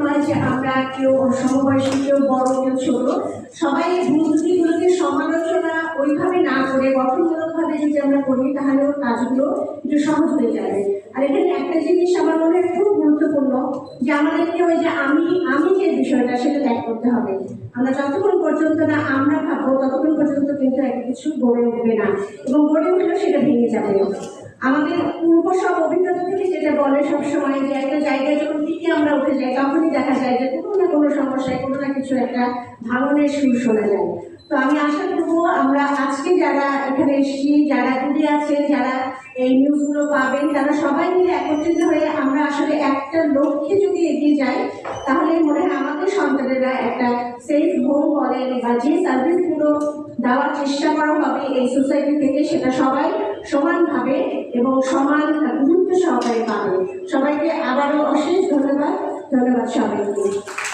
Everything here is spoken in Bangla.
নয় যে আমরা কেউ সমবয়সী, কেউ বড়, কেউ ছোট। সবাই ভুল সমালোচনা ওইভাবে না করে গঠনমূলকভাবে যদি আমরা করি, তাহলে ওর কাজগুলো একটু সহজ হয়ে যাবে। আর এখানে একটা জিনিস আমার মনে হয় খুব গুরুত্বপূর্ণ, যে আমাদেরকে ওই যে আমি আমি যে বিষয়টা সেটা ত্যাগ করতে হবে। আমরা যতক্ষণ পর্যন্ত না আমরা ভাববো, ততক্ষণ পর্যন্ত কিন্তু একটা কিছু গড়ে উঠবে না এবং গড়ে উঠলেও সেটা ভেঙে যাবে। আমাদের পূর্ব সব অভিজ্ঞতা থেকে যেটা বলে সবসময় যে আমরা যাই তখনই দেখা যায় যে কোনো না কোনো সমস্যায় কোনো না কিছু একটা ভাঙনের সুর শোনা যায়। তো আমি আশা করব আমরা আজকে যারা এখানে এসেছি, যারা দূরে আছেন, যারা এই নিউজগুলো পাবেন, তারা সবাই মিলে একত্রিত হয়ে আমরা আসলে একটা লক্ষ্যে যদি এগিয়ে যাই, তাহলে মনে হয় আমাদের সন্তানেরা একটা সেফ হোম বলেন বা যে সার্ভিসগুলো দেওয়ার চেষ্টা করা হবে এই সোসাইটি থেকে, সেটা সবাই সমানভাবে এবং সমান গুরুত্ব সহকারে পাবে সবাইকে আবারও অশেষ ধন্যবাদ। ধন্যবাদ সবাইকে।